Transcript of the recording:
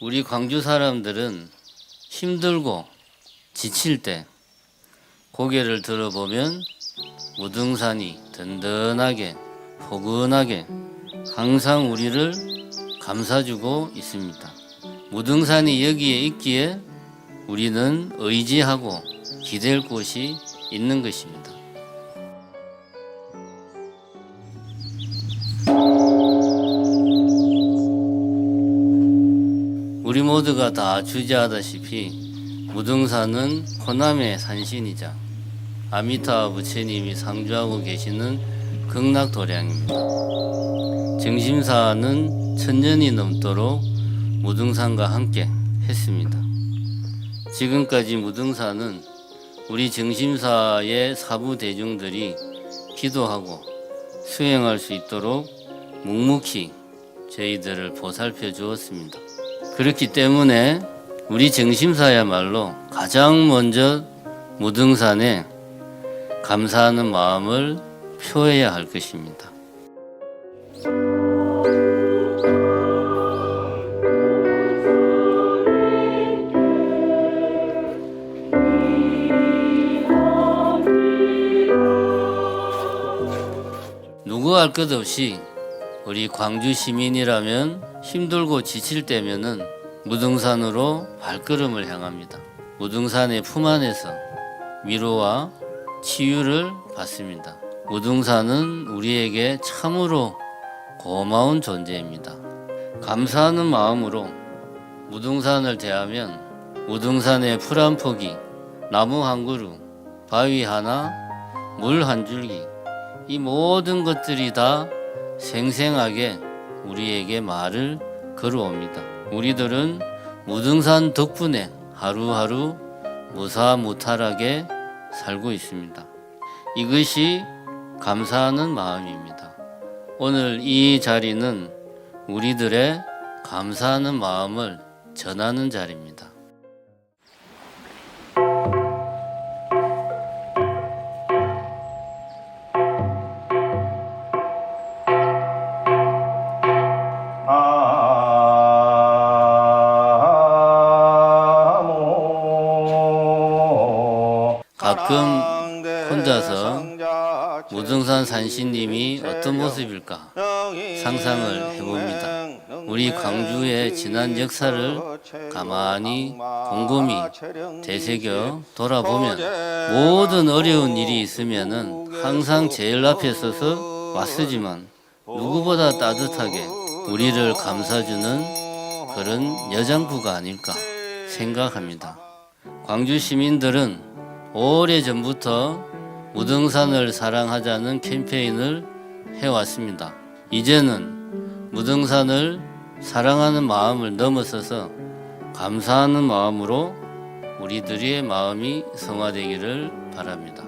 우리 광주 사람들은 힘들고 지칠 때 고개를 들어보면 무등산이 든든하게 포근하게 항상 우리를 감싸주고 있습니다. 무등산이 여기에 있기에 우리는 의지하고 기댈 곳이 있는 것입니다. 모두가 다 주지하다시피 무등산은 호남의 산신이자 아미타 부처님이 상주하고 계시는 극락도량입니다. 정심사는 천년이 넘도록 무등산과 함께 했습니다. 지금까지 무등산은 우리 정심사의 사부 대중들이 기도하고 수행할 수 있도록 묵묵히 저희들을 보살펴 주었습니다. 그렇기 때문에 우리 정심사야말로 가장 먼저 무등산에 감사하는 마음을 표해야 할 것입니다. 누구 할 것 없이 우리 광주 시민이라면 힘들고 지칠 때면은 무등산으로 발걸음을 향합니다. 무등산의 품 안에서 위로와 치유를 받습니다. 무등산은 우리에게 참으로 고마운 존재입니다. 감사하는 마음으로 무등산을 대하면 무등산의 풀 한 포기, 나무 한 그루, 바위 하나, 물 한 줄기, 이 모든 것들이 다 생생하게 우리에게 말을 걸어옵니다. 우리들은 무등산 덕분에 하루하루 무사무탈하게 살고 있습니다. 이것이 감사하는 마음입니다. 오늘 이 자리는 우리들의 감사하는 마음을 전하는 자리입니다. 가끔 혼자서 무등산 산신님이 어떤 모습일까 상상을 해봅니다. 우리 광주의 지난 역사를 가만히 곰곰이 되새겨 돌아보면 모든 어려운 일이 있으면은 항상 제일 앞에 서서 왔으지만 누구보다 따뜻하게 우리를 감싸주는 그런 여장부가 아닐까 생각합니다. 광주 시민들은 오래 전부터 무등산을 사랑하자는 캠페인을 해왔습니다. 이제는 무등산을 사랑하는 마음을 넘어서서 감사하는 마음으로 우리들의 마음이 성화되기를 바랍니다.